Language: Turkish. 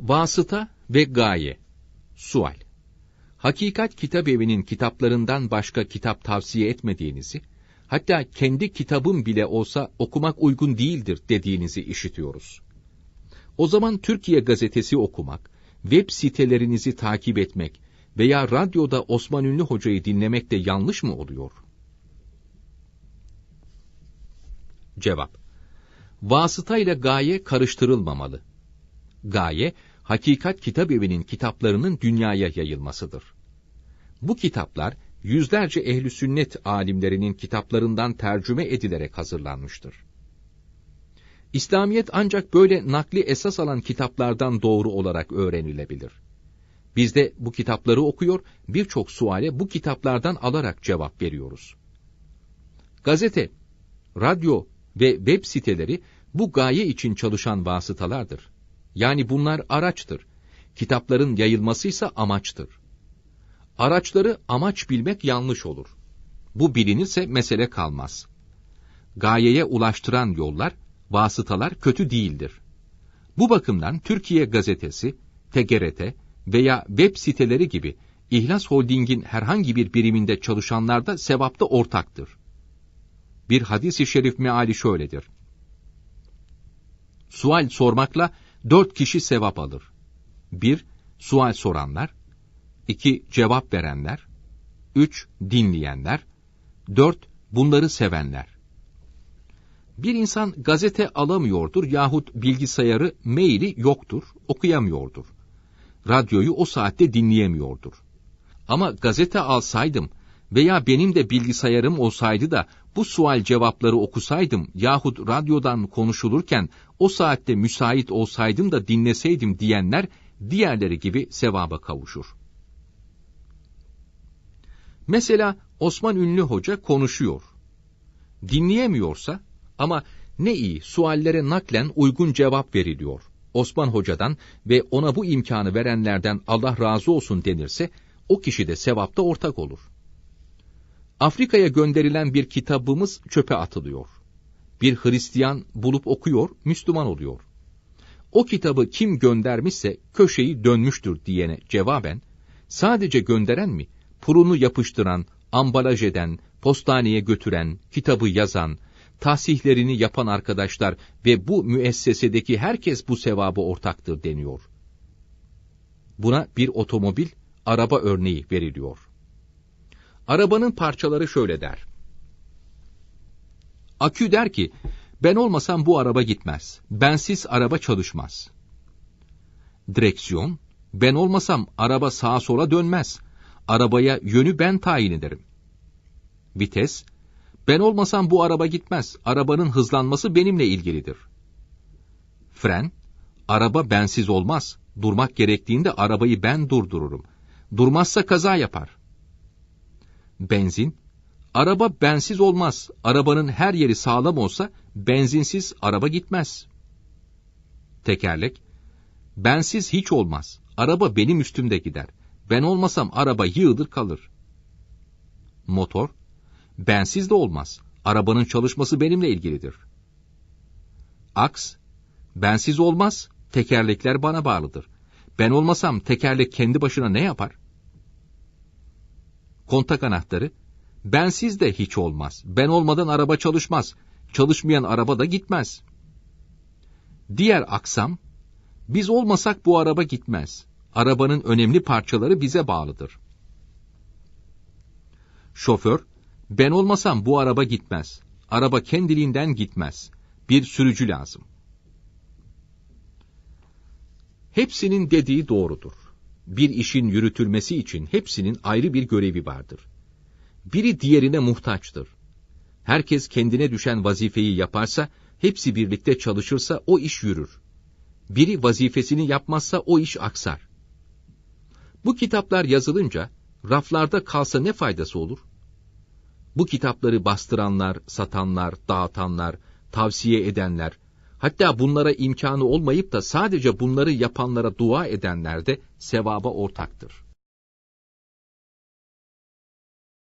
Vasıta ve gaye. Sual. Hakikat Kitap Evi'nin kitaplarından başka kitap tavsiye etmediğinizi, hatta kendi kitabım bile olsa okumak uygun değildir dediğinizi işitiyoruz. O zaman Türkiye gazetesi okumak, web sitelerinizi takip etmek veya radyoda Osman Ünlü Hoca'yı dinlemek de yanlış mı oluyor? Cevap. Vasıta ile gaye karıştırılmamalı. Gaye, Hakikat Kitap Evi'nin kitaplarının dünyaya yayılmasıdır. Bu kitaplar, yüzlerce ehli sünnet alimlerinin kitaplarından tercüme edilerek hazırlanmıştır. İslamiyet ancak böyle nakli esas alan kitaplardan doğru olarak öğrenilebilir. Biz de bu kitapları okuyor, birçok suale bu kitaplardan alarak cevap veriyoruz. Gazete, radyo ve web siteleri bu gaye için çalışan vasıtalardır. Yani bunlar araçtır. Kitapların yayılması ise amaçtır. Araçları amaç bilmek yanlış olur. Bu bilinirse mesele kalmaz. Gayeye ulaştıran yollar, vasıtalar kötü değildir. Bu bakımdan Türkiye Gazetesi, TGRT veya web siteleri gibi İhlas Holding'in herhangi bir biriminde çalışanlar da sevapta ortaktır. Bir hadis-i şerif meali şöyledir. Sual sormakla dört kişi sevap alır. Bir, sual soranlar. iki cevap verenler. Üç, dinleyenler. Dört, bunları sevenler. Bir insan gazete alamıyordur yahut bilgisayarı, maili yoktur, okuyamıyordur. Radyoyu o saatte dinleyemiyordur. Ama gazete alsaydım veya benim de bilgisayarım olsaydı da bu sual cevapları okusaydım yahut radyodan konuşulurken o saatte müsait olsaydım da dinleseydim diyenler diğerleri gibi sevaba kavuşur. Mesela Osman Ünlü Hoca konuşuyor. Dinleyemiyorsa ama ne iyi suallere naklen uygun cevap veriliyor. Osman Hoca'dan ve ona bu imkanı verenlerden Allah razı olsun denirse o kişi de sevapta ortak olur. Afrika'ya gönderilen bir kitabımız çöpe atılıyor. Bir Hristiyan bulup okuyor, Müslüman oluyor. O kitabı kim göndermişse köşeyi dönmüştür diyene cevaben, sadece gönderen mi, purunu yapıştıran, ambalaj eden, postaneye götüren, kitabı yazan, tahsihlerini yapan arkadaşlar ve bu müessesedeki herkes bu sevabı ortaktır deniyor. Buna bir otomobil, araba örneği veriliyor. Arabanın parçaları şöyle der. Akü der ki, ben olmasam bu araba gitmez. Bensiz araba çalışmaz. Direksiyon, ben olmasam araba sağa sola dönmez. Arabaya yönü ben tayin ederim. Vites, ben olmasam bu araba gitmez. Arabanın hızlanması benimle ilgilidir. Fren, araba bensiz olmaz. Durmak gerektiğinde arabayı ben durdururum. Durmazsa kaza yapar. Benzin, araba bensiz olmaz. Arabanın her yeri sağlam olsa benzinsiz araba gitmez. Tekerlek, bensiz hiç olmaz. Araba benim üstümde gider. Ben olmasam araba yığılır kalır. Motor, bensiz de olmaz. Arabanın çalışması benimle ilgilidir. Aks, bensiz olmaz. Tekerlekler bana bağlıdır. Ben olmasam tekerlek kendi başına ne yapar? Kontak anahtarı, bensiz de hiç olmaz. Ben olmadan araba çalışmaz. Çalışmayan araba da gitmez. Diğer aksam, biz olmasak bu araba gitmez. Arabanın önemli parçaları bize bağlıdır. Şoför, ben olmasam bu araba gitmez. Araba kendiliğinden gitmez. Bir sürücü lazım. Hepsinin dediği doğrudur bir işin yürütülmesi için hepsinin ayrı bir görevi vardır. Biri diğerine muhtaçtır. Herkes kendine düşen vazifeyi yaparsa, hepsi birlikte çalışırsa o iş yürür. Biri vazifesini yapmazsa o iş aksar. Bu kitaplar yazılınca, raflarda kalsa ne faydası olur? Bu kitapları bastıranlar, satanlar, dağıtanlar, tavsiye edenler, Hatta bunlara imkanı olmayıp da sadece bunları yapanlara dua edenler de sevaba ortaktır.